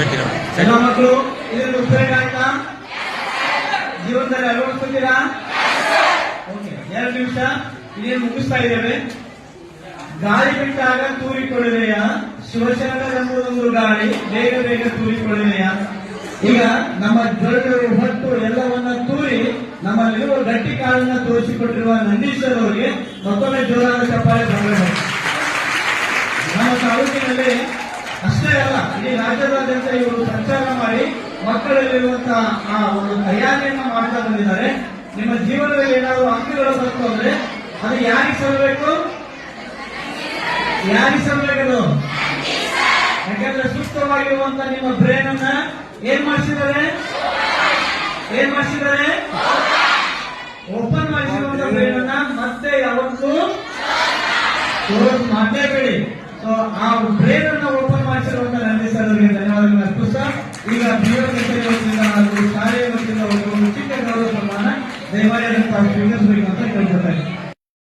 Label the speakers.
Speaker 1: ಎಲ್ಲ ಮಕ್ಕಳು, ಇದನ್ನು ಉಪಯೋಗ ಆಯ್ತಾ? ಜೀವನದಲ್ಲಿ ಅಳವಡಿಸ್ತೀರಾ ಎರಡು ನಿಮಿಷ, ಇದೇನು ಮುಗಿಸ್ತಾ ಇದ್ದೇವೆ? ಗಾಳಿ ಬಿಟ್ಟಾಗ ತೂರಿಕೊಳ್ಳುವೆಯ? ಎಂಬುದೊಂದು ಗಾಳಿ, ಬೇಗ ಬೇಗ ತೂರಿಕೊಳ್ಳಿದೆಯ ಈಗ ನಮ್ಮ ಜೊಳಗಳು ಹೊಟ್ಟು ಎಲ್ಲವನ್ನ ತೂರಿ, ನಮ್ಮಲ್ಲಿರುವ ಗಟ್ಟಿ ಕಾಳನ್ನ ತೋರಿಸಿಕೊಟ್ಟಿರುವ ನಂದೀಶ್ವರ್ ಅವರಿಗೆ ಮತ್ತೊಮ್ಮೆ ಜೋರಾದ ಚಪ್ಪಾಳೆ ನಮ್ಮ ತಾಲೂಕಿನಲ್ಲಿ ಅಷ್ಟೇ ಅಲ್ಲ ಇಡೀ ರಾಜ್ಯದಾದ್ಯಂತ ಇವರು ಸಂಚಾರ ಮಾಡಿ ಮಕ್ಕಳಲ್ಲಿರುವಂತಹ ಆ ಒಂದು ತಯಾರಿಯನ್ನ ಮಾಡ್ತಾ ಬಂದಿದ್ದಾರೆ. ನಿಮ್ಮ ಜೀವನದಲ್ಲಿ ಏನಾದರೂ ಅಂಕಗಳು ಬಂತು ಅಂದ್ರೆ ಅದು ಯಾರಿಗೆ ಸಲ್ಲಬೇಕು? ಯಾರಿಗೆ ಸಲ್ಲಬೇಕದು ಯಾಕಂದ್ರೆ ಸೂಕ್ತವಾಗಿರುವಂತ ನಿಮ್ಮ ಬ್ರೇನ್ ಅನ್ನ ಏನ್ ಮಾಡಿಸಿದ್ದಾರೆ? ಏನ್ ಮಾಡಿಸಿದ್ದಾರೆ? ಓಪನ್ ಮಾಡಿಸಿರುವಂತ ಬ್ರೇನ್ ಅನ್ನ ಮತ್ತೆ ಯಾವತ್ತು ಕ್ಲೋಸ್ ಮಾಡಲೇಬೇಡಿ. ಸೊ ಆ ಬ್ರೇನ್ ಅನ್ನ ಓಪನ್ ಮಾಡಿಸಿರುವಂತ ನಂದಿ ಸರ್ ಅವರಿಗೆ ಧನ್ಯವಾದಗಳನ್ನು ಅರ್ಪಿಸ್ತಾ ಈಗ ವತಿಯಿಂದ ಹಾಗೂ ಶಾಲೆಯ ವತಿಯಿಂದ ಒಂದು ಚಿಕ್ಕ ಗೌರವ ಸನ್ಮಾನ ದಯಮಾಡಿ ಸ್ವೀಕರಿಸಬೇಕು ಅಂತ ಇದ್ದೀನಿ.